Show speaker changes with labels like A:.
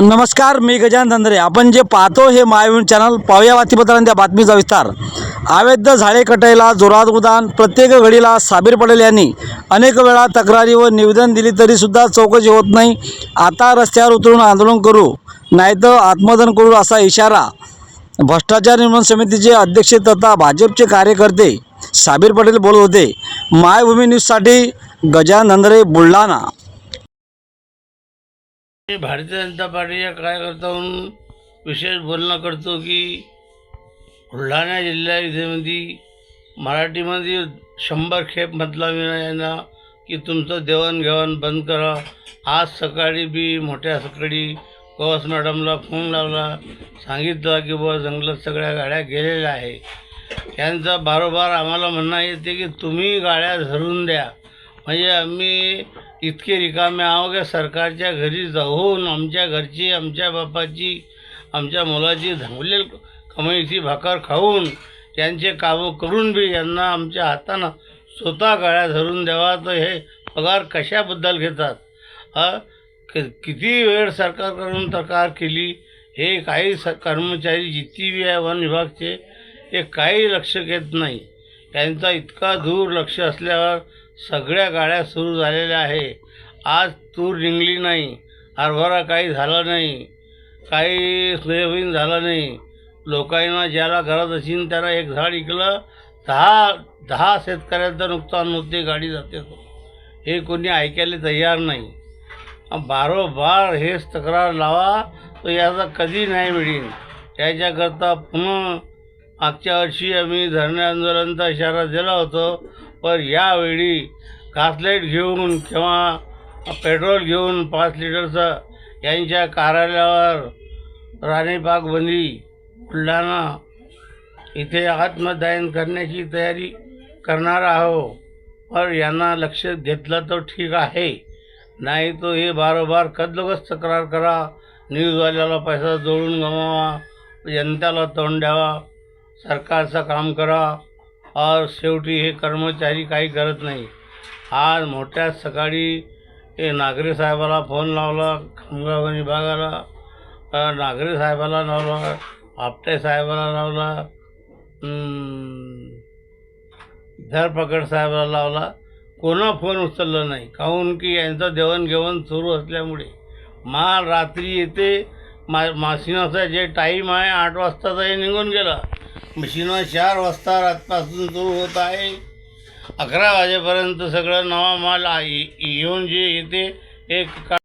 A: नमस्कार मी गजानन धंद्रे. आपण जे पाहतो हे मायविन चॅनल पाहूया बातमीपत्रांच्या बातमीचा विस्तार. अवैध झाडे कटायला जोरात उदान प्रत्येक घडीला साबीर पटेल यांनी. अनेक वेळा तक्रारी व निवेदन दिली तरीसुद्धा चौकशी होत नाही. आता रस्त्यावर उतरून आंदोलन करू नाहीतर आत्मदन करू असा इशारा. भ्रष्टाचार निर्माण समितीचे अध्यक्ष तथा भाजपचे कार्यकर्ते साबीर पटेल बोलत होते. मायभूमी न्यूजसाठी गजान धंदरे बुलढाणा.
B: भारतीय जनता पार्टीच्या कार्यकर्त्याहून विशेष बोलणं करतो की बुलढाणा जिल्हा इथेमध्ये मराठीमध्ये शंभर खेप म्हटला मी यांना की तुमचं देवाणघेवाण बंद करा. आज सकाळी बी मोठ्या सकाळी कवस मॅडमला फोन लावला सांगितलं की बुवा जंगलात सगळ्या गाड्या गेलेल्या आहे त्यांचा बारोबार आम्हाला म्हणणं येते की तुम्ही गाड्या धरून द्या. म्हणजे आम्ही इतके रिकामे आहो की? सरकारच्या घरी जाऊन आमच्या घरची आमच्या बापाची आमच्या मुलाची धांगलेल कमाईची भाकर खाऊन त्यांचे कामं करून बी यांना आमच्या हातानं स्वतः गाड्या धरून द्यावा. तर हे पगार कशाबद्दल घेतात? हा? क- किती वेळ सरकारकडून तक्रार केली? हे काही स कर्मचारी जितकी बी आहे वन विभागचे हे काही लक्ष घेत नाही. त्यांचा इतका दूर लक्ष असल्यावर सगळ्या गाड्या सुरू झालेल्या आहे. आज तूर निघली नाही हरभरा काही झाला नाही काही सोयाबीन झालं नाही. लोकांना ज्याला गरज असेल त्याला एक झाड इकलं दहा दहा शेतकऱ्यांचं नुकसान होते गाडी जाते तो. हे कोणी ऐकायला तयार नाही. बारोबार हेच तक्रार लावा तर याचा कधी नाही मिळेल? त्याच्याकरता पुन्हा मागच्या वर्षी आम्ही धरणे आंदोलनाचा इशारा दिला होतो पण यावेळी घासलेट घेऊन किंवा पेट्रोल घेऊन पाच लिटरचं यांच्या कार्यालयावर राणी बंदी बुलढाणा इथे आत्मदायन करण्याची तयारी करणार आहो पर यांना लक्ष घेतलं तर ठीक आहे. नाही तो हे बारोबार कदलोगच तक्रार करा. न्यूजवाल्याला पैसा जोडून गमावा जनतेला तोंड द्यावा. सरकारचं काम करा. और शेवटी हे कर्मचारी काही करत नाही. आज मोठ्या सकाळी हे नागरे साहेबाला फोन लावला खामगाव विभागाला नागरे साहेबाला लावला आपटे साहेबाला लावला धरपकड साहेबाला लावला. कोणा फोन उचलला नाही. काहून की यांचं देवणघेवण सुरू असल्यामुळे. माल रात्री येते मा मासिनाचा जे टाईम आहे आठ वाजताचा हे निघून गेला. मशीनं चार वाजता रातपासून सुरू होत आहे. अकरा वाजेपर्यंत सगळं नवा माल आहे येऊन जे येते एक का